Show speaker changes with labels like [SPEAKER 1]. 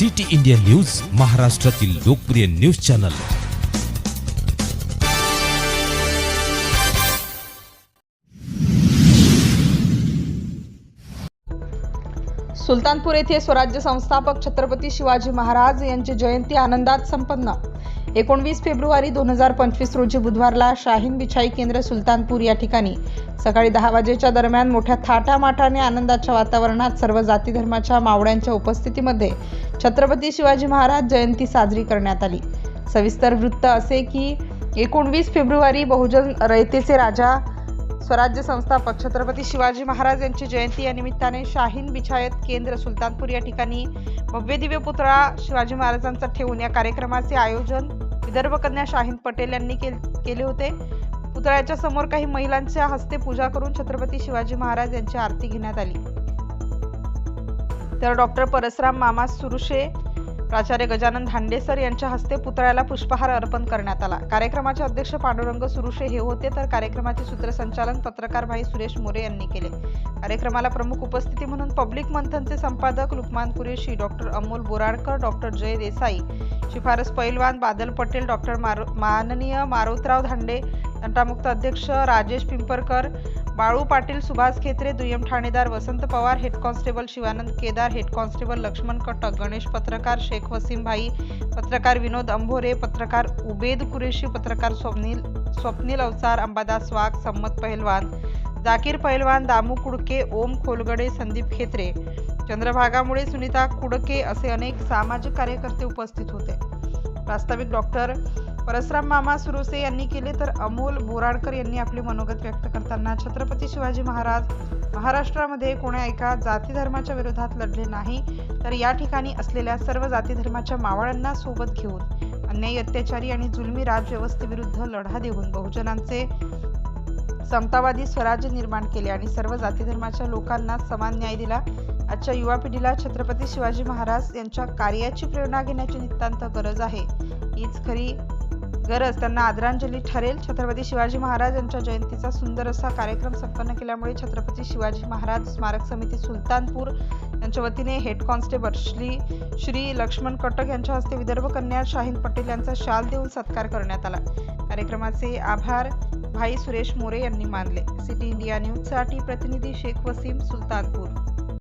[SPEAKER 1] City India news महाराष्ट्रातील लोकप्रिय news channel.
[SPEAKER 2] Sultanpur येथे स्वराज्य संस्थापक छत्रपती शिवाजी महाराज यांची जयंती आनंदात संपन्न. एकोणवीस फेब्रुवारी दोन हजार पंचवीस रोजी बुधवारला शाहीन बिछाई केंद्र सुलतानपूर या ठिकाणी. सकाळी दहा वाजेच्या दरम्यान मोठ्या थाटामाटाने आनंदाच्या वातावरणात सर्व जाती धर्माच्या मावळ्यांच्या उपस्थितीमध्ये छत्रपती शिवाजी महाराज जयंती साजरी करण्यात आली. सविस्तर वृत्त असे की एकोणवीस फेब्रुवारी बहुजन रयतेचे राजा स्वराज्य संस्थापक छत्रपती शिवाजी महाराज यांची जयंती या निमित्ताने शाहीन बिछायत केंद्र सुलतानपूर या ठिकाणी भव्य दिव्य पुतळा शिवाजी महाराजांचा ठेवून या कार्यक्रमाचे आयोजन विदर्भ कन्या शाहीन पटेल यांनी केल- केले होते. पुतळ्याच्या समोर काही महिलांच्या हस्ते पूजा करून छत्रपती शिवाजी महाराज यांची आरती घेण्यात आली. तर डॉक्टर परसराम मामा सुरुशे प्राचार्य गजानन धांडेसर यांच्या हस्ते पुतळ्याला पुष्पहार अर्पण करण्यात आला. कार्यक्रमाचे अध्यक्ष पांडुरंग सुरुशे हे होते तर कार्यक्रमाचे सूत्रसंचालन पत्रकार भाई सुरेश मोरे यांनी केले. कार्यक्रमाला प्रमुख उपस्थिती म्हणून पब्लिक मंथनचे संपादक लुकमान कुरेशी डॉक्टर अमोल बोराडकर डॉक्टर जय देसाई शिफारस पैलवान बादल पटेल डॉक्टर मारो माननीय मारोतराव धांडे तंटामुक्त अध्यक्ष राजेश पिंपरकर बाळू पाटील सुभाष खेत्रे दुय्यम ठाणेदार Vasant Pawar head constable Shivanand Kedar head constable Laxman Katak Ganesh पत्रकार शेख वसीम भाई पत्रकार विनोद अंभोरे पत्रकार उबेद कुरेशी पत्रकार स्वप्नील स्वप्नील अवसार अंबादास वाघ संमत पहिलवान जाकीर पहिलवान दामू कुडके ओम खोलगडे संदीप खेत्रे. चंद्रभागामुळे सुनीता कुडके असे अनेक सामाजिक कार्यकर्ते उपस्थित होते. प्रास्ताविक डॉक्टर परसराम मामा सुरोसे यांनी केले तर अमोल बोराडकर यांनी आपले मनोगत व्यक्त करताना छत्रपती शिवाजी महाराज महाराष्ट्रामध्ये कोण्या एका जाती धर्माच्या विरोधात लढले नाही तर या ठिकाणी असलेल्या सर्व जाती धर्माच्या मावळ्यांना सोबत घेऊन अन्यायी अत्याचारी आणि जुलमी राजव्यवस्थेविरुद्ध लढा देऊन बहुजनांचे समतावादी स्वराज्य निर्माण केले आणि सर्व जाती धर्माच्या लोकांना समान न्याय दिला. आजच्या युवा पिढीला छत्रपती शिवाजी महाराज यांच्या कार्याची प्रेरणा घेण्याची नितांत गरज आहे. हीच खरी गरज. त्यांना आदरांजली ठरेल. छत्रपती शिवाजी महाराज यांच्या जयंतीचा सुंदर असा कार्यक्रम संपन्न केल्यामुळे छत्रपती शिवाजी महाराज स्मारक समिती सुलतानपूर यांच्या वतीने हेड कॉन्स्टेबल श्री श्री लक्ष्मण कटक यांच्या हस्ते विदर्भ कन्या शाहीन पटेल यांचा शाल देऊन सत्कार करण्यात आला. कार्यक्रमाचे आभार भाई सुरेश मोरे यांनी मानले. सिटी इंडिया न्यूजसाठी प्रतिनिधी शेख वसीम सुलतानपूर.